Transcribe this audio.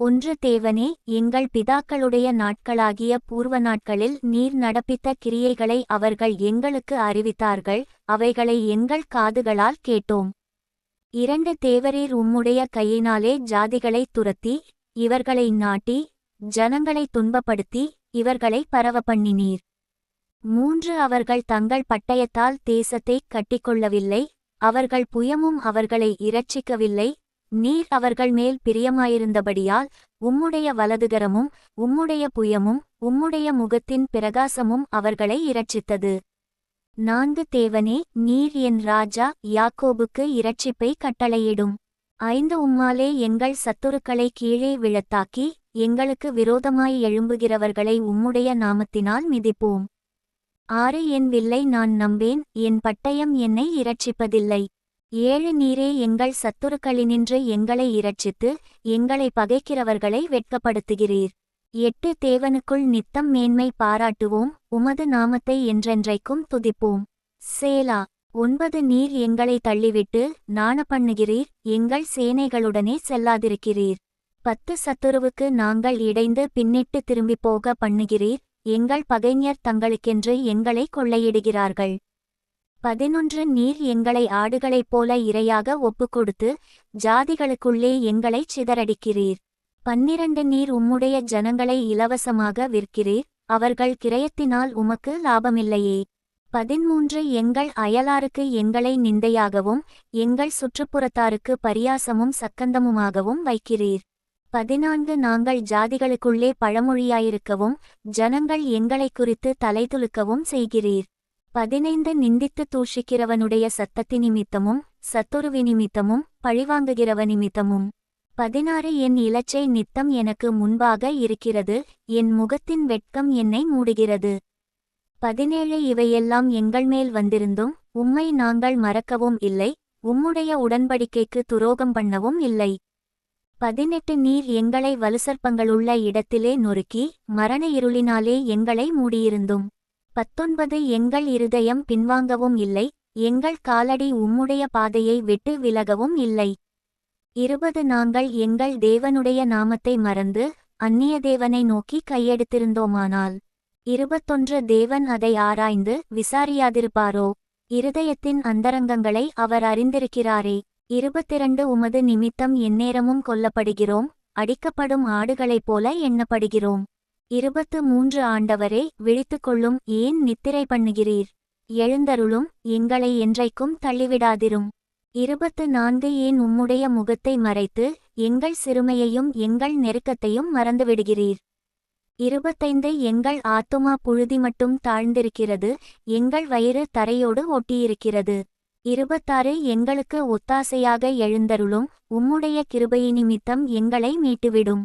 ஒன்று தேவனே எங்கள் பிதாக்களுடைய நாட்களாகிய பூர்வ நாட்களில் நீர் நடப்பித்த கிரியைகளை அவர்கள் எங்களுக்கு அறிவித்தார்கள் அவைகளை எங்கள் காதுகளால் கேட்டோம். இரண்டு தேவரீர் உம்முடைய கையினாலே ஜாதிகளை துரத்தி இவர்களை நாட்டி ஜனங்களை துன்பப்படுத்தி இவர்களை பரவ பண்ணினீர் மூன்று அவர்கள் தங்கள் பட்டயத்தால் தேசத்தை கட்டிக்கொள்ளவில்லை அவர்கள் புயமும் அவர்களை இரட்சிக்கவில்லை நீர் அவர்கள் மேல் பிரியமாயிருந்தபடியால் உம்முடைய வலதுகரமும் உம்முடைய புயமும் உம்முடைய முகத்தின் பிரகாசமும் அவர்களை இரட்சித்தது. நான்கு தேவனே நீர் என் ராஜா யாக்கோபுக்கு இரட்சிப்பை கட்டளையிடும். ஐந்து உம்மாலே எங்கள் சத்துருக்களை கீழே விழத்தாக்கி எங்களுக்கு விரோதமாய் எழும்புகிறவர்களை உம்முடைய நாமத்தினால் மிதிப்போம். ஆறு என் வில்லை நான் நம்பேன் என் பட்டயம் என்னை இரட்சிப்பதில்லை. ஏழு நீரே எங்கள் சத்துருக்களினின்று எங்களை இரட்சித்து எங்களை பகைக்கிறவர்களை வெட்கப்படுத்துகிறீர். எட்டு தேவனுக்குள் நித்தம் மேன்மை பாராட்டுவோம் உமது நாமத்தை என்றென்றைக்கும் துதிப்போம். சேலா ஒன்பது நீர் எங்களை தள்ளிவிட்டு நாண பண்ணுகிறீர் எங்கள் சேனைகளுடனே செல்லாதிருக்கிறீர். பத்து சத்துருவுக்கு நாங்கள் இடைந்து பின்னிட்டு திரும்பிப் போக பண்ணுகிறீர் எங்கள் பகைஞர் தங்களுக்கென்று எங்களை கொள்ளையிடுகிறார்கள். பதினொன்று நீர் எங்களை ஆடுகளைப் போல இரையாக ஒப்புக்கொடுத்து ஜாதிகளுக்குள்ளே எங்களைச் சிதறடிக்கிறீர். பன்னிரண்டு நீர் உம்முடைய ஜனங்களை இலவசமாக விற்கிறீர் அவர்கள் கிரயத்தினால் உமக்கு லாபமில்லையே. பதிமூன்று எங்கள் அயலாருக்கு எங்களை நிந்தையாகவும் எங்கள் சுற்றுப்புறத்தாருக்கு பரியாசமும் சக்கந்தமுமாகவும் வைக்கிறீர். பதினான்கு நாங்கள் ஜாதிகளுக்குள்ளே பழமொழியாயிருக்கவும் ஜனங்கள் எங்களை குறித்து தலைதுலுக்கவும் செய்கிறீர். பதினைந்து நிந்தித்து தூஷிக்கிறவனுடைய சத்தத்தி நிமித்தமும் சத்துருவி நிமித்தமும் பழிவாங்குகிறவ நிமித்தமும். பதினாறு என் இலச்சை நித்தம் எனக்கு முன்பாக இருக்கிறது என் முகத்தின் வெட்கம் என்னை மூடுகிறது. பதினேழு இவையெல்லாம் எங்கள் மேல் வந்திருந்தும் உம்மை நாங்கள் மறக்கவும் இல்லை உம்முடைய உடன்படிக்கைக்கு துரோகம் பண்ணவும் இல்லை. பதினெட்டு நீர் எங்களை வலுசற்பங்களுள்ள இடத்திலே நொறுக்கி மரண இருளினாலே எங்களை மூடியிருந்தும். பத்தொன்பது எங்கள் இருதயம் பின்வாங்கவும் இல்லை எங்கள் காலடி உம்முடைய பாதையை விட்டு விலகவும் இல்லை. இருபது நாங்கள் எங்கள் தேவனுடைய நாமத்தை மறந்து அந்நிய தேவனை நோக்கி கையெடுத்திருந்தோமானால் இருபத்தொன்று தேவன் அதை ஆராய்ந்து விசாரியாதிருப்பாரோ? இருதயத்தின் அந்தரங்கங்களை அவர் அறிந்திருக்கிறாரே. இருபத்திரண்டு உமது நிமித்தம் எந்நேரமும் கொல்லப்படுகிறோம் அடிக்கப்படும் ஆடுகளைப் போல எண்ணப்படுகிறோம். இருபத்து மூன்று ஆண்டவரே விழித்துக்கொள்ளும் ஏன் நித்திரை பண்ணுகிறீர்? எழுந்தருளும் எங்களை என்றைக்கும் தள்ளிவிடாதிரும். இருபத்து நான்கு ஏன் உம்முடைய முகத்தை மறைத்து எங்கள் சிறுமையையும் எங்கள் நெருக்கத்தையும் மறந்துவிடுகிறீர்? இருபத்தைந்து எங்கள் ஆத்துமா புழுதி மட்டும் தாழ்ந்திருக்கிறது எங்கள் வயிறு தரையோடு ஒட்டியிருக்கிறது. இருபத்தாறு எங்களுக்கு ஒத்தாசையாக எழுந்தருளும் உம்முடைய கிருபையினிமித்தம் எங்களை மீட்டுவிடும்.